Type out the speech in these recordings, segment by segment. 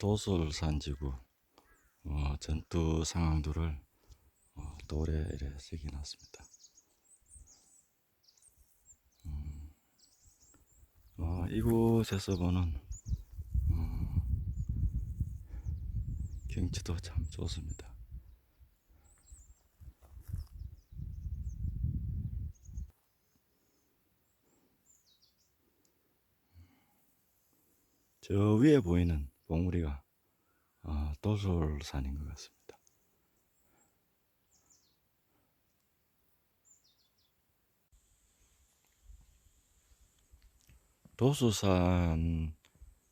도솔산 지구 어, 전투 상황들을 어, 돌에 이래 새겨놨습니다. 음, 어, 이곳에서 보는 어, 경치도 참 좋습니다. 저 위에 보이는 봉우리가 어, 도솔산인 것 같습니다. 도수산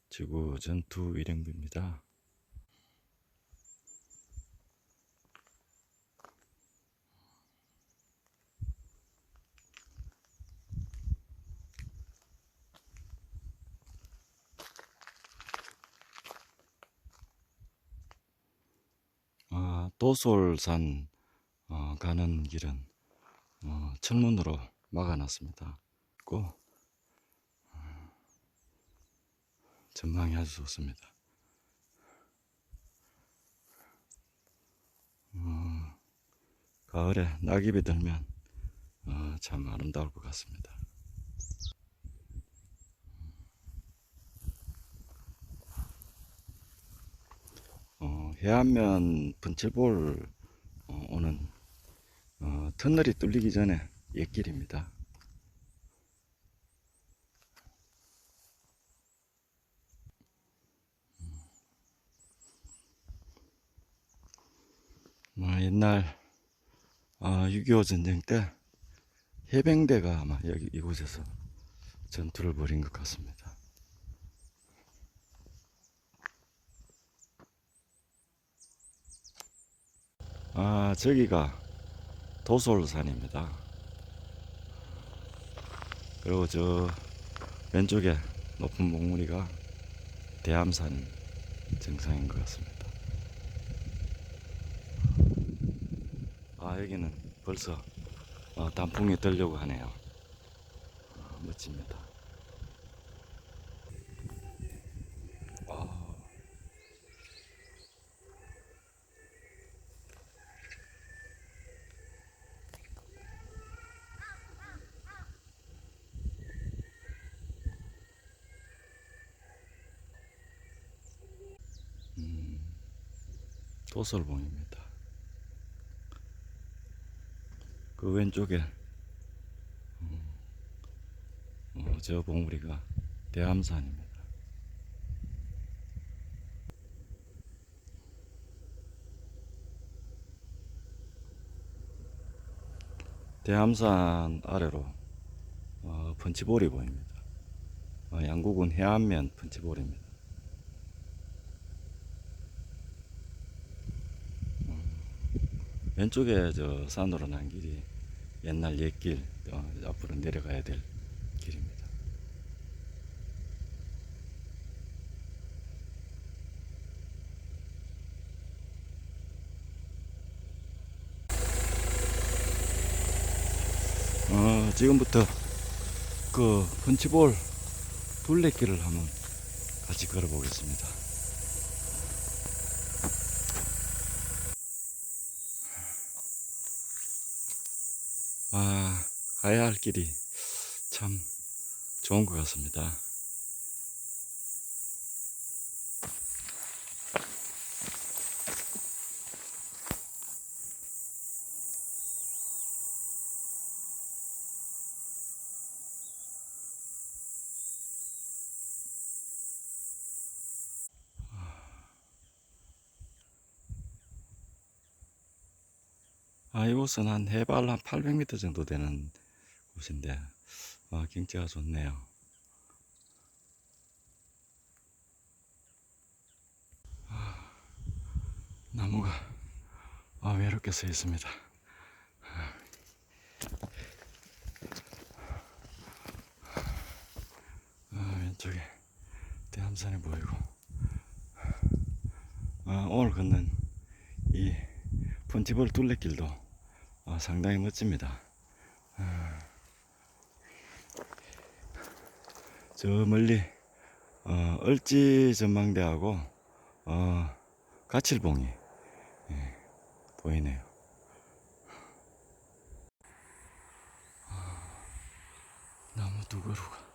지구 전투 일행비입니다. 아, 도솔산 어, 가는 길은 어, 철문으로 막아놨습니다. 고 어, 전망이 아주 좋습니다. 어, 가을에 낙엽이 들면 어, 참 아름다울 것 같습니다. 어, 해안면 분칠볼 어, 오는 어, 터널이 뚫리기 전에 옛길입니다. 어, 옛날 어, 6.25 전쟁 때 해병대가 아마 여기 이곳에서 전투를 벌인 것 같습니다. 아, 저기가 도솔산입니다. 그리고 저 왼쪽에 높은 봉우리가 대암산 정상인 것 같습니다. 아, 여기는 벌써 어, 단풍이 들려고 하네요. 아, 멋집니다. 도솔봉입니다. 그 왼쪽에 음, 어, 저 봉우리가 대암산입니다. 대암산 아래로 어, 펀치볼이 보입니다. 어, 양국은 해안면 펀치볼입니다. 왼쪽에 저 산으로 난 길이 옛날 옛길 어, 앞으로 내려가야 될 길입니다. 어, 지금부터 그 펀치볼 둘레길을 한번 같이 걸어보겠습니다. 아, 가야 할 길이 참 좋은 것 같습니다. 아, 이곳은 한 해발 한 800m 정도 되는 곳인데, 아, 경치가 좋네요. 아, 나무가 아, 외롭게 서 있습니다. 아, 왼쪽에 대암산이 보이고, 아, 오늘 걷는 이 펀치볼 둘레길도 아, 상당히 멋집니다. 아. 저 멀리 어, 얼지 전망대하고 어, 가칠봉이 예, 보이네요. 아, 나무 두그루가